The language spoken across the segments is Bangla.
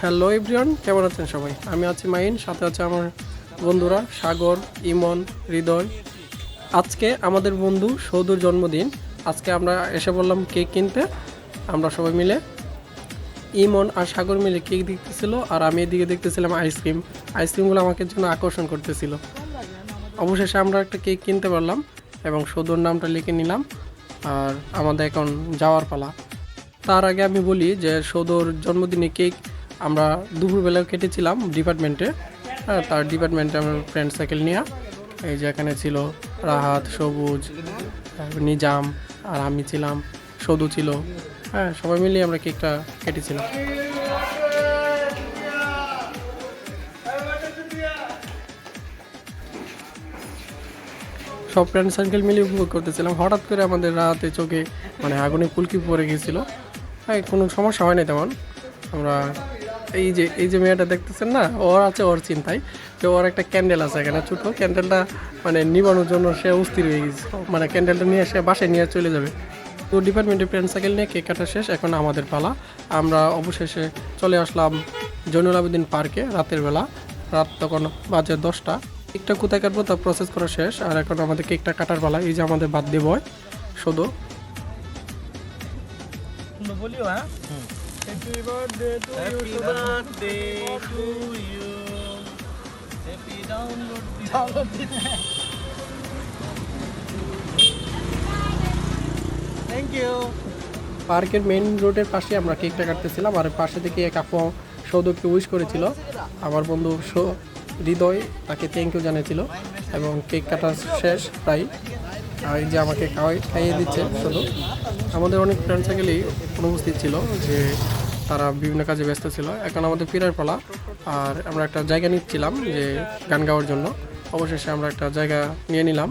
হ্যালো এভরিওয়ান কেমন আছেন সবাই? আমি আছি মাইন, সাথে আছে আমার বন্ধুরা, সাগর, ইমন, হৃদয়। আজকে আমাদের বন্ধু সৌদুর জন্মদিন। আজকে আমরা এসে বললাম কেক কিনতে। আমরা সবাই মিলে ইমন আর সাগর মিলে কেক দেখতেছিল আর আমি এদিকে দেখতেছিলাম আইসক্রিম আইসক্রিমগুলো আমাকে জন্য আকর্ষণ করতেছিল। অবশেষে আমরা একটা কেক কিনতে পারলাম এবং সৌদুর নামটা লিখে নিলাম। আর আমাদের এখন যাওয়ার পালা। তার আগে আমি বলি যে সৌদর জন্মদিনে কেক আমরা দুপুরবেলা কেটেছিলাম ডিপার্টমেন্টে। হ্যাঁ তার ডিপার্টমেন্টে আমার ফ্রেন্ড সাইকেল নিয়ে। এই যে এখানে ছিল রাহাত, সবুজ নিজাম আর আমি ছিলাম, সদু ছিল। হ্যাঁ সবাই মিলিয়ে আমরা কেকটা কেটেছিলাম। সব ফ্রেন্ড সার্কেল মিলিয়ে উপভোগ করতেছিলাম। হঠাৎ করে আমাদের রাতে চোখে মানে আগুনে কুলকি পড়ে গিয়েছিল হ্যাঁ কোনো সমস্যা হয়নি তেমন। আমরা এই যে এই যে মেয়েটা দেখতেছেন না, ওর আছে ওর চিন্তায় যে ওর একটা ক্যান্ডেল আছে এখানে ছোটো। ক্যান্ডেলটা মানে নিবানোর জন্য সে অস্থির হয়ে গেছে। মানে ক্যান্ডেলটা নিয়ে সে বাসায় নিয়ে চলে যাবে। তো ডিপার্টমেন্টের ফ্রেন্ড সাইকেল নিয়ে কেক কাটা শেষ, এখন আমাদের পালা। আমরা অবশেষে চলে আসলাম জৈনুল আবেদিন পার্কে রাতের বেলা। রাত তখন বাজে দশটা। কেকটা কোথায় কাটবো তা প্রসেস করা শেষ। আর এখন আমাদের কেকটা কাটার পালা এই যে আমাদের বাদ দিয়ে বয় শুধু। বলিও হ্যাঁ? Happy birthday to you happy birthday to you happy download download thank you পার্কের মেইন রোডের পাশে আমরা কেকটা কাটতেছিলাম। আর পাশে থেকে এক আপু সৌদককে উইশ করেছিল। আমার বন্ধু সৌ- হৃদয় তাকে থ্যাংক ইউ জানিয়েছিল এবং কেক কাটা শেষ প্রায়, আর এই যে আমাকে খাইয়ে দিচ্ছে শুধু। আমাদের অনেক ফ্রেন্ড সার্কেলই অনুপস্থিত ছিল যে তারা বিভিন্ন কাজে ব্যস্ত ছিল। এখন আমাদের ফিরার পালা, আর আমরা একটা জায়গা নিচ্ছিলাম যে গান গাওয়ার জন্য। অবশেষে আমরা একটা জায়গা নিয়ে নিলাম।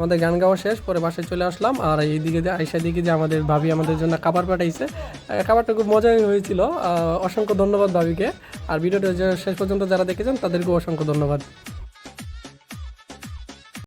আমাদের গান গাওয়া শেষ, পরে বাসায় চলে আসলাম। আর এইদিকে যে আইসা দিকে যে আমাদের ভাবি আমাদের জন্য খাবার পাঠাইছে। খাবারটা খুব মজাই হয়েছিল। অসংখ্য ধন্যবাদ ভাবিকে। আর ভিডিওটা শেষ পর্যন্ত যারা দেখেছেন, তাদেরকেও অসংখ্য ধন্যবাদ।